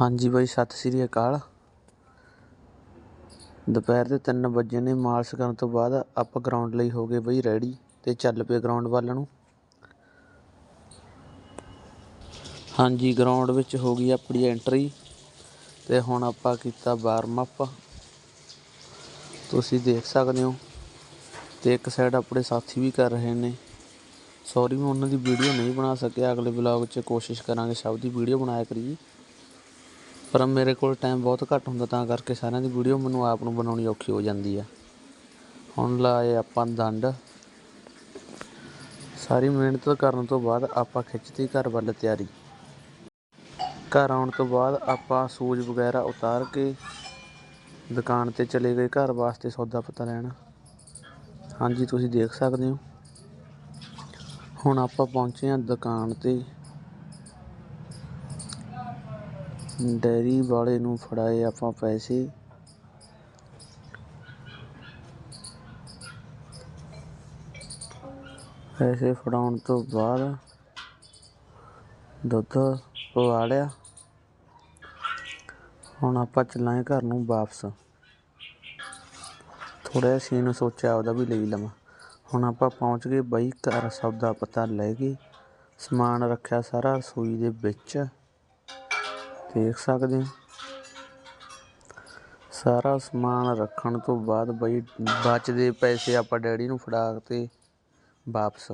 ਹਾਂਜੀ ਬਾਈ, ਸਤਿ ਸ੍ਰੀ ਅਕਾਲ। ਦੁਪਹਿਰ ਦੇ 3 ਵਜੇ ਨੇ, ਮਾਲਸ਼ ਕਰਨ ਤੋਂ ਬਾਅਦ ਆਪਾਂ ਗਰਾਊਂਡ ਲਈ ਹੋ ਗਏ ਬਈ ਰੈਡੀ ਤੇ ਚੱਲ ਪਏ ਗਰਾਊਂਡ ਵੱਲ ਨੂੰ। ਹਾਂਜੀ ਗਰਾਊਂਡ ਵਿੱਚ ਹੋ ਗਈ ਆਪਣੀ ਐਂਟਰੀ ਤੇ ਹੁਣ ਆਪਾਂ ਕੀਤਾ ਵਾਰਮ ਅਪ ਤੁਸੀਂ ਦੇਖ ਸਕਦੇ ਹੋ ਤੇ ਇੱਕ ਸਾਈਡ ਆਪਣੇ ਸਾਥੀ ਵੀ ਕਰ ਰਹੇ ਨੇ। ਸੌਰੀ ਮੈਂ ਉਹਨਾਂ ਦੀ ਵੀਡੀਓ ਨਹੀਂ ਬਣਾ ਸਕਿਆ। ਅਗਲੇ ਵਲੌਗ 'ਚ ਕੋਸ਼ਿਸ਼ ਕਰਾਂਗੇ, ਸਭ ਦੀ ਵੀਡੀਓ ਬਣਾਇਆ ਕਰੀਏ। ਪਰ ਮੇਰੇ ਕੋਲ ਟਾਈਮ ਬਹੁਤ ਘੱਟ ਹੁੰਦਾ, ਤਾਂ ਕਰਕੇ ਸਾਰਿਆਂ ਦੀ ਵੀਡੀਓ ਮੈਨੂੰ ਆਪ ਨੂੰ ਬਣਾਉਣੀ ਔਖੀ ਹੋ ਜਾਂਦੀ ਆ। ਹੁਣ ਲਾਏ ਆਪਾਂ ਦੰਡ। ਸਾਰੀ ਮਿਹਨਤ ਕਰਨ ਤੋਂ ਬਾਅਦ ਆਪਾਂ ਖਿੱਚਤੀ ਘਰ ਵੱਲ ਤਿਆਰੀ। ਘਰ ਆਉਣ ਤੋਂ ਬਾਅਦ ਆਪਾਂ ਸੂਜ ਵਗੈਰਾ ਉਤਾਰ ਕੇ ਦੁਕਾਨ ਤੇ ਚਲੇ ਗਏ, ਘਰ ਵਾਸਤੇ ਸੌਦਾ ਪੱਤਾ ਲੈਣ। ਹਾਂਜੀ, ਤੁਸੀਂ ਦੇਖ ਸਕਦੇ ਹੋ। ਹੁਣ ਆਪਾਂ ਪਹੁੰਚੇ ਹਾਂ ਦੁਕਾਨ ਤੇ। ਡੈਰੀ ਵਾਲੇ ਨੂੰ ਫੜਾਏ ਆਪਾਂ ਪੈਸੇ। ਪੈਸੇ ਫੜਾਉਣ ਤੋਂ ਬਾਅਦ ਦੁੱਧ ਪਵਾ ਲਿਆ ਹੁਣ ਆਪਾਂ ਚੱਲਾਂਗੇ ਘਰ ਨੂੰ ਵਾਪਸ। ਥੋੜਾ ਜਿਹਾ ਸੀਨ ਸੋਚਿਆ ਉਹਦਾ ਵੀ ਲਈ ਲਵਾਂ। ਹੁਣ ਆਪਾਂ ਪਹੁੰਚ ਗਏ ਬਾਈ ਘਰ ਸਭ ਦਾ ਪਤਾ ਲੈ ਗਏ ਸਮਾਨ ਰੱਖਿਆ ਸਾਰਾ ਰਸੋਈ ਦੇ ਵਿੱਚ। ਦੇਖ ਸਕਦੇ ਹਾਂ। ਸਾਰਾ ਸਮਾਨ ਰੱਖਣ ਤੋਂ ਬਾਅਦ ਬਈ ਬਚਦੇ ਪੈਸੇ ਆਪਾਂ ਡੈਡੀ ਨੂੰ ਫੜਾ ਤੇ ਵਾਪਸ।